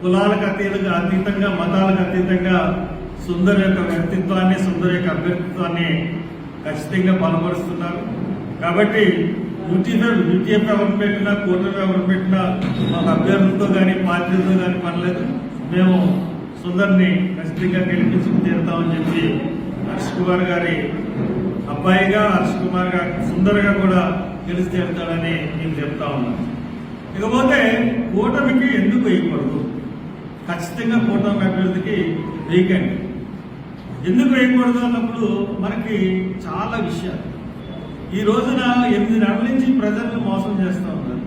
కులాలకు అతీతంగా అతీతంగా మతాలకు అతీతంగా సుందర్ యొక్క వ్యక్తిత్వాన్ని సుందర్ యొక్క అభ్యర్థిత్వాన్ని ఖచ్చితంగా బలపరుస్తున్నారు. కాబట్టి యూటీఎఫ్ యూటీఎఫ్ ఎవరు పెట్టినా కూటమి ఎవరు పెట్టినా మాకు అభ్యర్థులతో కానీ పార్టీలతో కానీ పనిలేదు మేము సుందర్ని ఖచ్చితంగా గెలిపించుకు తీరుతామని చెప్పి హర్ష్ కుమార్ గారి అబ్బాయిగా హర్ష్ కుమార్ గారు సుందర్గా కూడా గెలిచి తీరుతాడని నేను చెప్తా ఉన్నాను. ఇకపోతే కూటమికి ఎందుకు వేయకూడదు? ఖచ్చితంగా కూటమి అభ్యర్థికి వేయకండి ఎందుకు వేయకూడదు అన్నప్పుడు మనకి చాలా విషయాలు. ఈ రోజున ఎనిమిది నెలల నుంచి ప్రజలను మోసం చేస్తూ ఉన్నారు.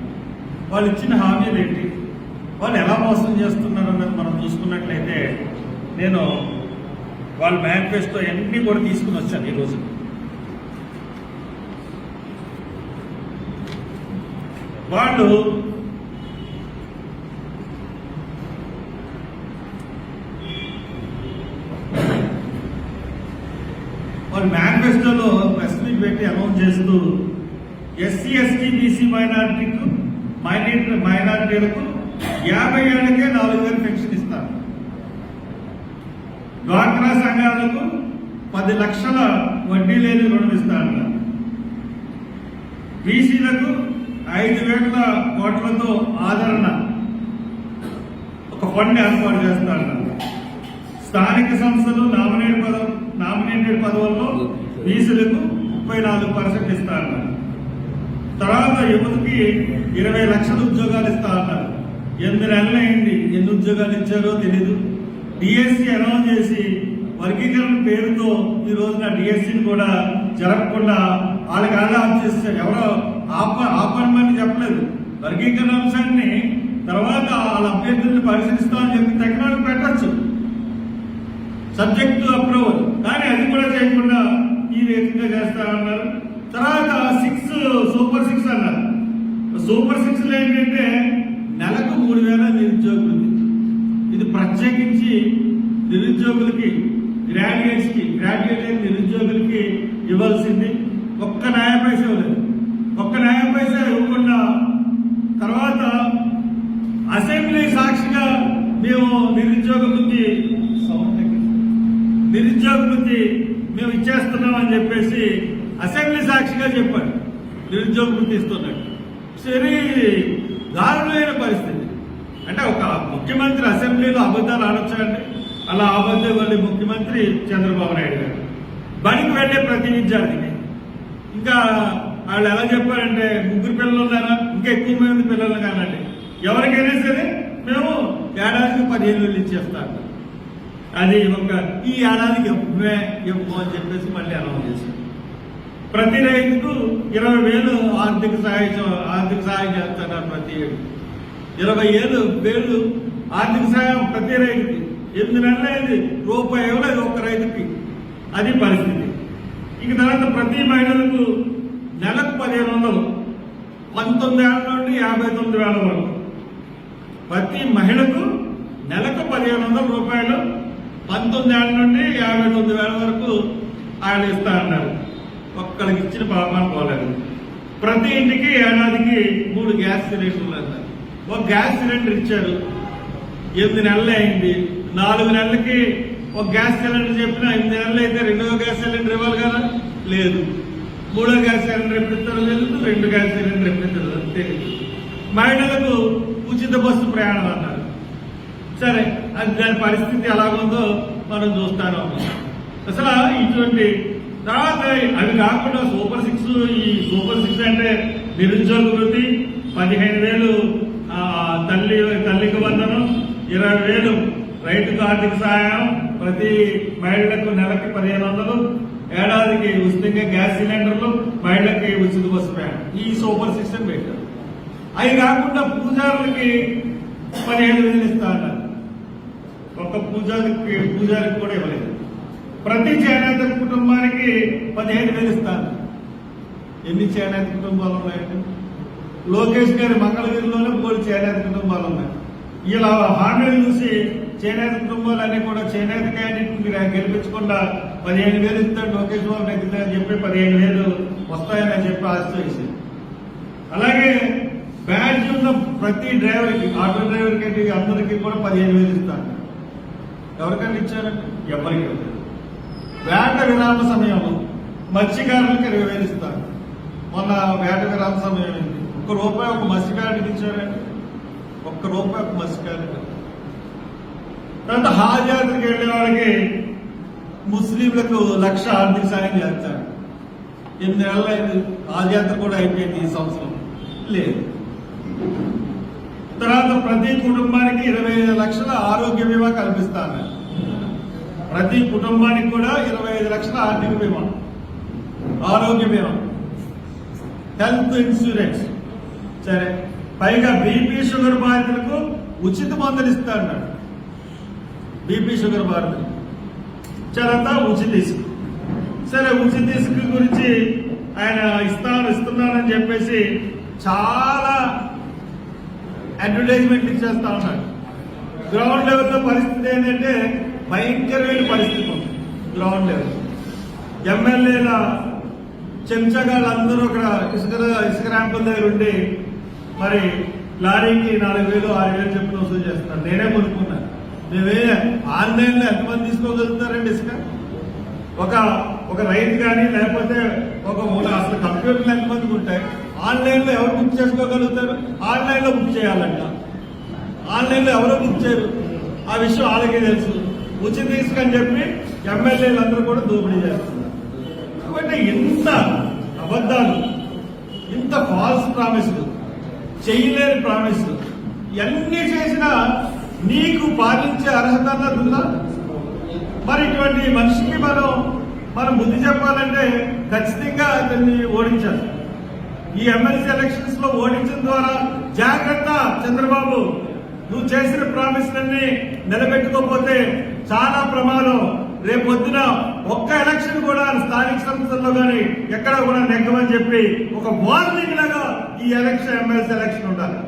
వాళ్ళు ఇచ్చిన హామీలు ఏంటి? వాళ్ళు ఎలా మోసం చేస్తున్నారు అన్నది మనం చూసుకున్నట్లయితే నేను వాళ్ళ మేనిఫెస్టో అన్నీ కూడా తీసుకుని వచ్చాను ఈరోజు వాళ్ళు మేనిఫెస్టోలో ప్రెస్ మీట్ పెట్టి అనౌన్స్ చేస్తూ ఎస్సీ ఎస్టీ బీసీ మైనార్టీకు మైనార్టీ మైనార్టీలకు యాభై ఏళ్ళకే నాలుగు వేలు పెన్షన్ ఇస్తారు. డ్వాక్రా సంఘాలకు పది లక్షల వడ్డీ లేని రుణం ఇస్తారు. బీసీలకు ఐదు వేల కోట్లతో ఆదరణ. ఒక ఫండ్ ఏర్పాటు చేస్తారు. స్థానిక సంస్థలు నామినేట్ పదవు నామినేటెడ్ పదవుల్లో బీసీలకు ముప్పై నాలుగు పర్సెంట్ అన్నారు. తర్వాత యువతకి ఇరవై లక్షల ఉద్యోగాలు ఇస్తా అన్నారు. ఎనిమిది నెలలైంది ఎన్ని ఉద్యోగాలు ఇచ్చారో తెలీదు. డిఎస్సి అనౌన్స్ చేసి వర్గీకరణ పేరుతో ఈ రోజున డిఎస్సిని కూడా జరగకుండా వాళ్ళకి అలా చేస్తారు ఎవరో ఆప ఆపనమని చెప్పలేదు. వర్గీకరణ అంశాన్ని తర్వాత వాళ్ళ అభ్యర్థుల్ని పరిశీలిస్తామని చెప్పి టెక్నాలజీ పెట్టచ్చు. Subject approval. కానీ అది కూడా చేయకుండా ఈ రకంగా చేస్తామన్నారు తర్వాత సిక్స్ సూపర్ సిక్స్ అన్నారు. సూపర్ సిక్స్ ఏంటంటే నెలకు మూడు వేల నిరుద్యోగులు ఇది ప్రత్యేకించి నిరుద్యోగులకి గ్రాడ్యుయేట్స్కి గ్రాడ్యుయేట్ అయిన నిరుద్యోగులకి ఇవ్వాల్సింది. ఒక్క న్యాయ పైస ఇవ్వలేదు. ఒక్క న్యాయ పైస ఇవ్వకుండా తర్వాత అసెంబ్లీ సాక్షిగా మేము నిరుద్యోగ వృత్తి నిరుద్యోగ వృత్తి మేము ఇచ్చేస్తున్నాం అని చెప్పేసి అసెంబ్లీ సాక్షిగా చెప్పాడు నిరుద్యోగం వృత్తి సరే దారుణమైన పరిస్థితి. అంటే ఒక ముఖ్యమంత్రి అసెంబ్లీలో అబద్ధాలు ఆడొచ్చారండి అలా అబద్ధం వెళ్ళి ముఖ్యమంత్రి చంద్రబాబు నాయుడు గారు. బడికి వెళ్ళే ప్రతి విద్యార్థికి. ఇంకా వాళ్ళు ఎలా చెప్పారంటే ముగ్గురు పిల్లలు ఉన్నారా? ఇంకా ఎక్కువ మంది పిల్లలు కానండి ఎవరికైనా సరే మేము ఏడాదికి పదిహేను వేలు ఇచ్చేస్తాం. అది ఒక ఈ ఏడాదికి ఇవ్వమే ఇవ్వు అని చెప్పేసి మళ్ళీ అనౌన్స్ చేశారు. ప్రతి రైతుకు ఇరవై వేలు ఆర్థిక సహాయం ఆర్థిక సహాయం చేస్తున్నారు ప్రతి ఏడు. ఇరవై ఏడు వేలు ఆర్థిక సహాయం ప్రతి రైతుకి. ఎనిమిది నెలలైంది రూపాయి ఇవ్వలేదు ఒక్క రైతుకి. అది పరిస్థితి. ఇక తర్వాత ప్రతి మహిళలకు నెలకు పదిహేను వందలు పంతొమ్మిది ఏళ్ళ నుండి యాభై తొమ్మిది వేల వరకు. ప్రతి మహిళకు నెలకు పదిహేను వందల రూపాయలు పంతొమ్మిది ఏళ్ళ నుండి యాభై తొమ్మిది వేల వరకు ఆయన ఇస్తా అన్నారు. ఒక్కడికి ఇచ్చిన పాపాన పోలేదు. ప్రతి ఇంటికి ఏడాదికి మూడు గ్యాస్ సిలిండర్లు అన్నారు. ఒక గ్యాస్ సిలిండర్ ఇచ్చారు. ఎనిమిది నెలలు అయింది. నాలుగు నెలలకి ఒక గ్యాస్ సిలిండర్ చెప్పిన ఎనిమిది నెలలు అయితే రెండో గ్యాస్ సిలిండర్ ఇవ్వాలి కదా? లేదు. మూడో గ్యాస్ సిలిండర్ ఎప్పుడు ఇస్తారో తెలియదు రెండు గ్యాస్ సిలిండర్ ఎప్పుడు ఇస్తారో తెలియదు మహిళలకు ఉచిత బస్సు ప్రయాణం అన్నారు. సరే. అది దాని పరిస్థితి ఎలాగుందో మనం చూస్తాను. అసలు ఇటువంటి తర్వాత అవి కాకుండా సూపర్ సిక్స్ ఈ సూపర్ సిక్స్ అంటే నిరుద్యోగ వృత్తి పదిహేను వేలు తల్లి తల్లికి వందనం ఇరవై వేలు రైతుకు ఆర్థిక సహాయం ప్రతి మహిళలకు నెలకి పదిహేను వందలు ఏడాదికి ఉచితంగా గ్యాస్ సిలిండర్లు మహిళకి ఉచిత బస్సు ప్రయాణం. ఈ సూపర్ సిక్స్ పెట్టారు. అవి కాకుండా పూజారులకి పదిహేను వేలు ఇస్తా అన్నారు. ఒక పూజారికి పూజారికి కూడా ఇవ్వలేదు. ప్రతి చేనేత కుటుంబానికి పదిహేను వేలు ఇస్తారు. ఎన్ని చేనేత కుటుంబాలు ఉన్నాయండి? లోకేష్ గారి మంగళగిరిలోనే మూడు చేనేత కుటుంబాలు ఉన్నాయి. ఇలా హామీలు చూసి చేనేత కుటుంబాలన్నీ కూడా చేనేత క్యాండిడేట్ గెలిపించకుండా పదిహేను వేలు ఇస్తాడు లోకేష్ బాబు నెగ్గుతారని చెప్పి పదిహేను వేలు వస్తాయని చెప్పి ఆశ అలాగే బ్యాడ్జ్ ఉన్న ప్రతి డ్రైవర్కి ఆటో డ్రైవర్కి అందరికీ కూడా పదిహేను వేలు ఇస్తాను ఎవరికైనా ఇచ్చారండి ఎవరికి? వేట విరామ సమయంలో మత్స్యకారులకు ఇరవై వేలు ఇస్తారు. మొన్న వేట విరామ సమయం ఏంటి? ఒక్క రూపాయి ఒక మత్స్యకారుడికి ఇచ్చారండి ఒక్క రూపాయి ఒక మత్స్యకారుడికి తర్వాత హాజాత్రికి వెళ్ళే వాళ్ళకి ముస్లింలకు లక్ష ఆర్థిక సాయం చేస్తారు. ఎనిమిది నెలలు అయింది. హాజయాత్ర కూడా అయిపోయింది ఈ సంవత్సరం. లేదు. తర్వాత ప్రతి కుటుంబానికి ఇరవై ఐదు లక్షల ఆరోగ్య బీమా కల్పిస్తాను. ప్రతి కుటుంబానికి కూడా ఇరవై ఐదు లక్షల ఆర్థిక బీమా. ఆరోగ్య బీమా. హెల్త్ ఇన్సూరెన్స్ సరే. పైగా బీపీ షుగర్ బాధితులకు ఉచిత మందులు ఇస్తా అన్నాడు. బీపీ షుగర్ బాధితులు. చరంతా ఉచిత ఇసుక. సరే ఉచిత ఇసుక గురించి ఆయన ఇస్తాను ఇస్తున్నానని చెప్పేసి చాలా అడ్వర్టైజ్మెంట్ ఇచ్చేస్తా ఉన్నాడు. గ్రౌండ్ లెవెల్లో పరిస్థితి ఏంటంటే భయంకరమైన పరిస్థితి ఉంది. గ్రౌండ్ లెవెల్ ఎమ్మెల్యేల చెంచగాళ్ళందరూ అక్కడ ఇసుక ఇసుక ర్యాంపుల దగ్గర ఉండి మరి లారీకి నాలుగు వేలు ఆరు వేలు చెప్పిన వసూలు చేస్తున్నారు. నేనే కొనుక్కున్నాను. మేమే ఆన్లైన్లో ఎంతమంది తీసుకోగలుగుతారండి ఇసుక? ఒక ఒక రైతు కానీ లేకపోతే ఒక మూడు అసలు కంప్యూటర్లు ఎంతమందికి ఉంటాయి? ఆన్లైన్లో ఎవరు బుక్ చేసుకోగలుగుతారు? ఆన్లైన్లో బుక్ చేయాలంట. ఆన్లైన్లో ఎవరు బుక్ చేయరు? ఆ విషయం వాళ్ళకే తెలుసు. ఉచిత తీసుకని చెప్పి ఎమ్మెల్యేలు అందరూ కూడా దోపిడీ చేస్తున్నారు. కాబట్టి ఇంత అబద్ధాలు ఇంత ఫాల్స్ ప్రామిస్లు చేయలేని ప్రామిస్లు ఇవన్నీ చేసినా నీకు పాలించే అర్హత అన్నది మరి ఇటువంటి మనిషికి మనం మనం బుద్ధి చెప్పాలంటే ఖచ్చితంగా అతన్ని ఓడించాలి. ఈ ఎమ్మెల్సీ ఎలక్షన్స్లో ఓడించడం ద్వారా జాగ్రత్త చంద్రబాబు. నువ్వు చేసిన ప్రామిస్లన్నీ నిలబెట్టుకోకపోతే చాలా ప్రమాదం. రేపు పొద్దున ఒక్క ఎలక్షన్ కూడా స్థానిక సంస్థల్లో కానీ ఎక్కడ కూడా నెగ్గమని చెప్పి ఒక వార్నింగ్ లాగా ఈ ఎలక్షన్ ఎమ్మెల్సీ ఎలక్షన్ ఉండాలి.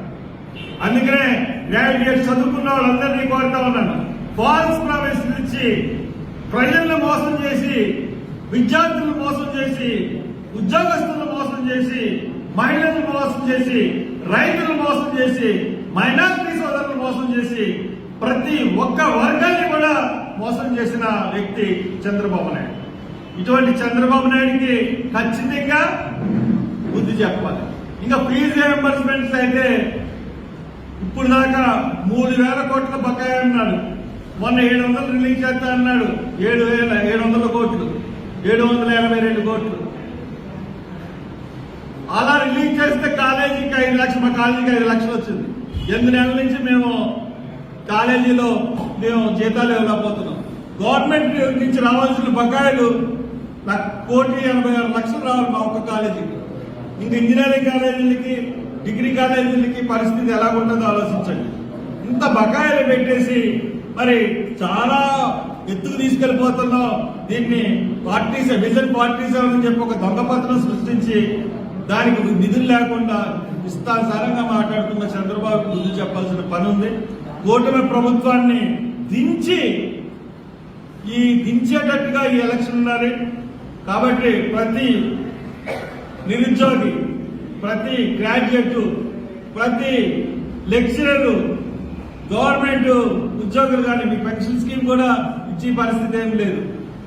అందుకనే గ్రాడ్యుయేట్ చదువుకున్న వాళ్ళందరినీ కోరుతా ఉన్నాను. ఫాల్స్ ప్రామిస్ ఇచ్చి ప్రజలను మోసం చేసి విద్యార్థులను మోసం చేసి ఉద్యోగస్తులను మోసం చేసి మహిళలను మోసం చేసి రైతులను మోసం చేసి మైనారిటీ సోదరులను మోసం చేసి ప్రతి ఒక్క వర్గాన్ని కూడా మోసం చేసిన వ్యక్తి చంద్రబాబు నాయుడు. ఇటువంటి చంద్రబాబు నాయుడికి ఖచ్చితంగా బుద్ధి చెప్పాలి. ఇంకా ఫీజు రియంబర్స్మెంట్స్ అయితే ఇప్పుడు దాకా మూడు వేల కోట్ల బకాయి అన్నాడు. మొన్న ఏడు వందలు రిలీజ్ చేస్తా అన్నాడు. ఏడు వేల ఏడు వందల కోట్లు. ఏడు వందల ఎనభై రెండు కోట్లు. అలా రిలీజ్ చేస్తే కాలేజీకి ఐదు లక్షలు మా కాలేజీకి ఐదు లక్షలు వచ్చింది. ఎనిమిది నెలల నుంచి మేము కాలేజీలో మేము జీతాలు ఇవ్వలేకపోతున్నాం. గవర్నమెంట్ నుంచి రావాల్సిన బకాయిలు నాకు కోటి ఎనభై ఆరు లక్షలు రావాలి మా ఒక్క కాలేజీకి. ఇంకా ఇంజనీరింగ్ కాలేజీలకి డిగ్రీ కాలేజీలకి పరిస్థితి ఎలా ఉంటుందో ఆలోచించండి. ఇంత బకాయిలు పెట్టేసి మరి చాలా ఎత్తుకు తీసుకెళ్ళిపోతున్నాం. దీన్ని పార్టీస్ విజన్ పార్టీస్ అని చెప్పి ఒక దొంగపత్రం సృష్టించి దానికి నిధులు లేకుండా ఇష్టానుసారంగా మాట్లాడుతున్న చంద్రబాబు ముందు చెప్పాల్సిన పని ఉంది. కూటమి ప్రభుత్వాన్ని దించి ఈ దించేటట్టుగా ఈ ఎలక్షన్ ఉండాలి. కాబట్టి ప్రతి నిరుద్యోగి ప్రతి గ్రాడ్యుయేట్ ప్రతి లెక్చరర్ గవర్నమెంట్ ఉద్యోగులు కానీ మీ పెన్షన్ స్కీమ్ కూడా ఇచ్చే పరిస్థితి ఏం లేదు.